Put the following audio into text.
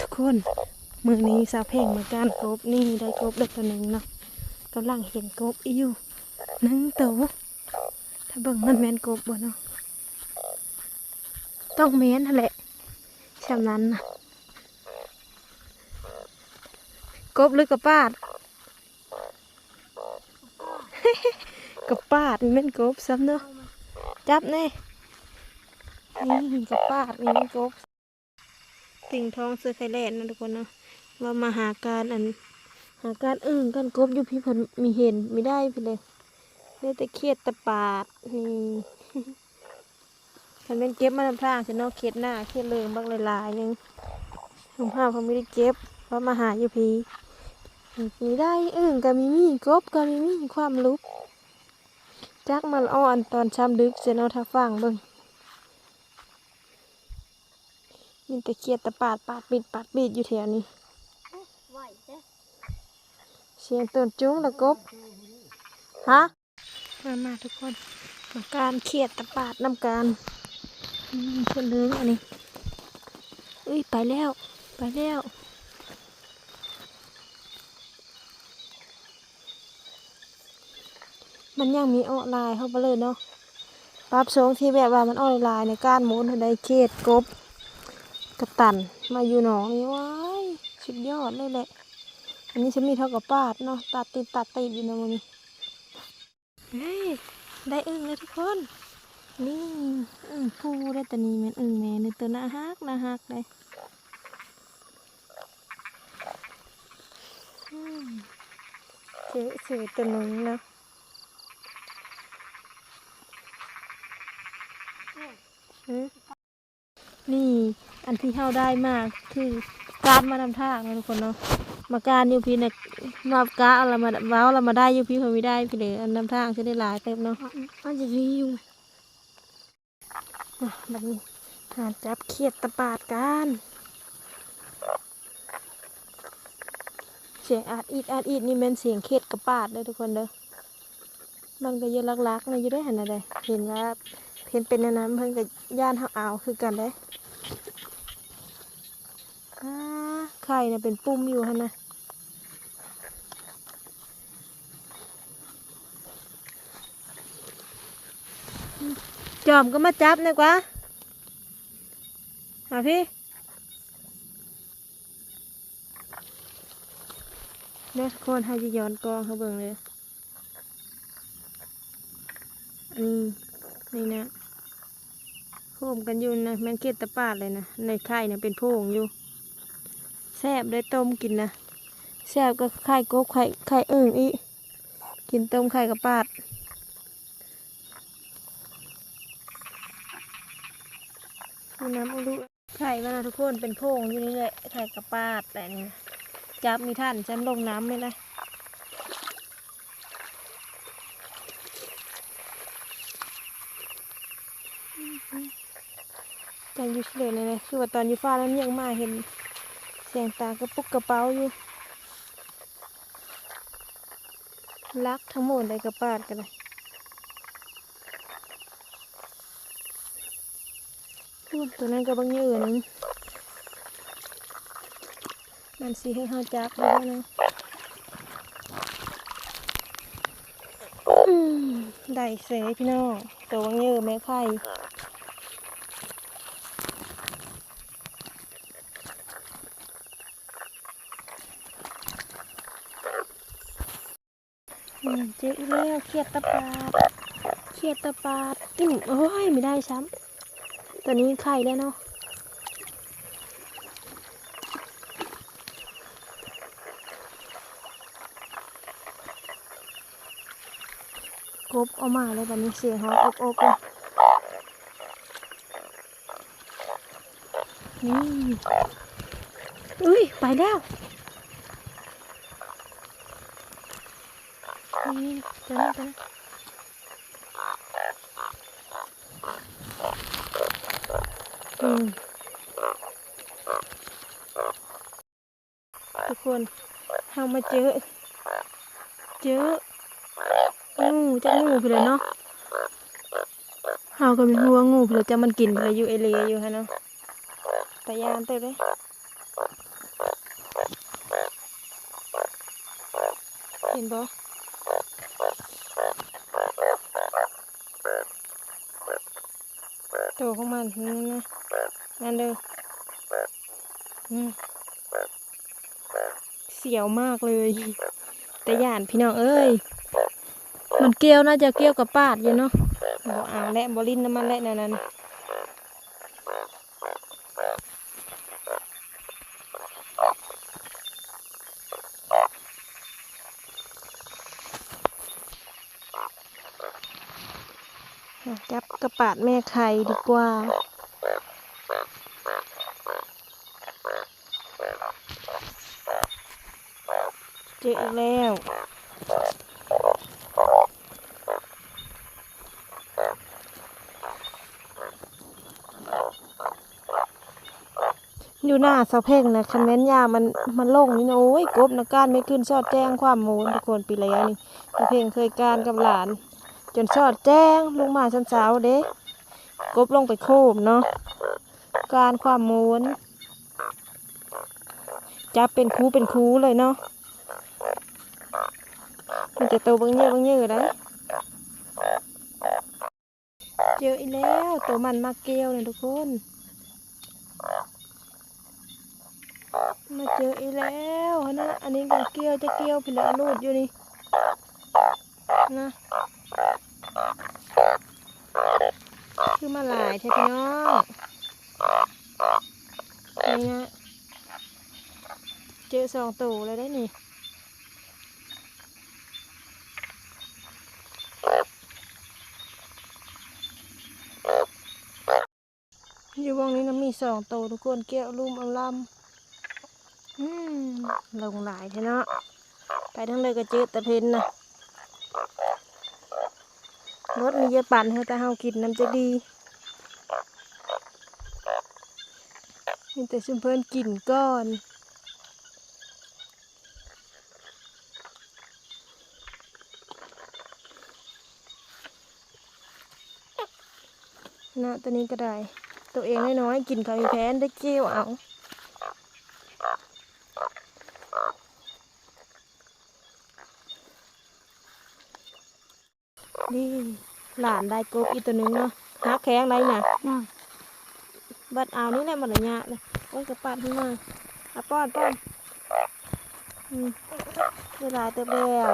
ทุกคนมือนี้สาวเพ่งมาการกบนี่ได้กบได้ตัวหนึ่งเนาะกำลังเห็นกบอยู่นึ่งตัวถ้าเบิ่งมันแมนกบบ่เนาะต้องแมนนั่นแหละฉะนั้นนะกบหรือกระปาดกระปาดแม่นกบซ้ำเนาะจับแน่นี่กระปาดนี่แม่นกบ ติ่งทองเสื้อไข่แลนนะทุกคนเนาะว่ามาหาการอัน หาการอึ้งกันกบอยู่พี่พิ่นมีเห็นมีได้พี่เลยได้แต่เครียดแตะปาดนี่คันเป็นเก็บมาลำพรางสิเนาะเครียดหน้าเครียดเลิงบ้างหลายๆหนึงหลวงพ่อเขาไม่ได้เก็บเพราะมาหาอยู่พีมีได้อึ้งก็มีมีกบก็มีมีความลุกจักมันอ่อนตอนช้ำดึกเสียเนาะถ้าฟังเบิ่ง มีแต่เขียดแต่ปาดปาดปิดปาดปิดอยู่แถวนี้เสียงต้นจุ้งแล้วกบฮะมามาทุกคนมาการเขียดตะปาดน้ำการเพื่อนเลื้องอันนี้อุ้ยไปแล้ว ไปแล้วมันยังมีออนไลน์เข้าไปเลยเนาะปรับโซงที่แบบว่ามันออนไลน์ในการหมุนให้ได้เขตกบ กระตันมาอยู่หนองนี่ว้ายสุดยอดเลยแหละ อันนี้ฉันมีเท่ากับปาดเนาะตัดติดตัดติดอยู่นะมันนี่เฮ้ยได้อึ่งเลยทุกคน นี่อึงผู้ได้แต่นี้แมันอึ่งแม่ในตัวหน้าฮักหน้าฮักเลยเจ๊เสือตัวหนึ่งนะนี่ อันที่เข้าได้มากคือการมานำทางนะทุกคนเนาะมาการอยู่พี่เนี่ยมากาอะไรมาว้าวเรามาได้อยู่พี่เขาไม่ได้พี่เลยอันนำทางจะได้หลายเต็มเนาะมันจะมีอยู่อะแบบนี้หาจับเขียดตะปาดกันเสียงอาดอีดอาดอีดนี่เป็นเสียงเขียดกระปาดเลยทุกคนเด้อมันก็เยอะลักๆนะอยู่ได้เห็นอะไรเห็นว่าเห็นเป็นอันนั้นเพิ่นกับย่านเขาเอาคือกันได้อ่า ไข่เนี่ยเป็นปุ่มอยู่ฮะนะจอมก็มาจับนะกว่าหาพี่เนี่ยทุกคนให้จะย้อนกองเขาเบิ่งเลยอันนี้นี่นะโคมกันอยู่นะแมงเกตตะปาดเลยนะในไข่เนี่ยเป็นโพงอยู่ แซ่บได้ต้มกินนะแซ่บก็ไข่กบไข่ไข่อึ่งอีกินต้มไข่กับปาดดูน้ำอุลุไข่มันนะทุกคนเป็นโพงอยู่นี่แหละไข่กับปาดแต่นี่จับมีท่านจำลงน้ำไม่ได้จังอยูเลยเลยนะคือว่าตอนยูฟ้าแล้วยังมาเห็น เสียงตากระปุกกระเป๋าอยู่ลักทั้งหมดเลยกระปาดกันเลยตัวนั้นก็บางยืนมันสีให้เขาจับได้แล้วนะอืมได้เสยพี่น้องตัวบางยืนแม่ไข่ เจ๊อีแล้วเครียดตะปาดเครียดตะปาดอืมโอ้ยไม่ได้ซ้ำตัวนี้ไข่แล้วเนาะกบเออกมาเลยตอนนี้เสียงหอกอกอกเลยนี่อุ้ย ไปแล้ว นี่ตัวนี้ตัวนี้อืมทุกคนเฮามาเจอ เจองูจะงูไปเลยเนาะเฮาก็ม่รู้ว่างูไปเลยจะมันกินไปอยู่เอเลยอยู่ฮะเนาะตายานเติบเลยเห็นบ่ โตของมันนั่นนะนั่นเด้ออืมเสียวมากเลย แต่ย่านพี่น้องเอ้ย มันเกี่ยวน่าจะเกี่ยวกับปาดอยู่เนาะบ่อ่างและบ่ลิ้นน้ำมันและนั่นนั่น จับกระปาดแม่ไข่ดีกว่า เจออีกแล้วอยู่หน้าสาเพ่งนะคันแม่นยามันมันโล่งนี่นะโอ้ยกบนะการไม่ขึ้นสอดแจ้งความโมนทุกคนปีแล้วนี่สาเพ่งเคยการกับหลาน จนสอดแจ้งลุงมาชั้นเสาเด้กบลงไปโคมเนาะการความโมนจับเป็นคูเป็นคูเลยเนาะมันจะโตบางเยอะบางเยอะได้เจออีกแล้วตัวมันมาเกลียวเนี่ยทุกคนมาเจออีกแล้วนะอันนี้ก็เกี้ยวจะเกี้ยวพี่เหลือรูดอยู่นี่นะ คือมาหลายแท้พี่น้องนี่นะเจอสองตัวเลยได้นี่อยู่วงนี้นะมีสองตัวทุกคนเกี้ยวลุ่มเอาลำอืมลงหลายใช่เนาะไปทั้งเลยก็เจอต่เพนนะ รถมีเยอะปั่นให้แต่เฮากินน้ำจะดีมีแต่ชุมเพิ่นกินก้อนนะตัวนี้ก็ได้ ตัวเองน้อยๆกินข้าวมีแพนได้เกี้ยวเอา นี่หลานได้กบอีกตัวหนึงเนาะหาแข้งไรเน่ะน่ยบัดเอานี่แหละมันระยะเลยโอ้ยกระปัดขึ้นมาอะป้อนป้อนอืมเด้หลาเต็มแล้ว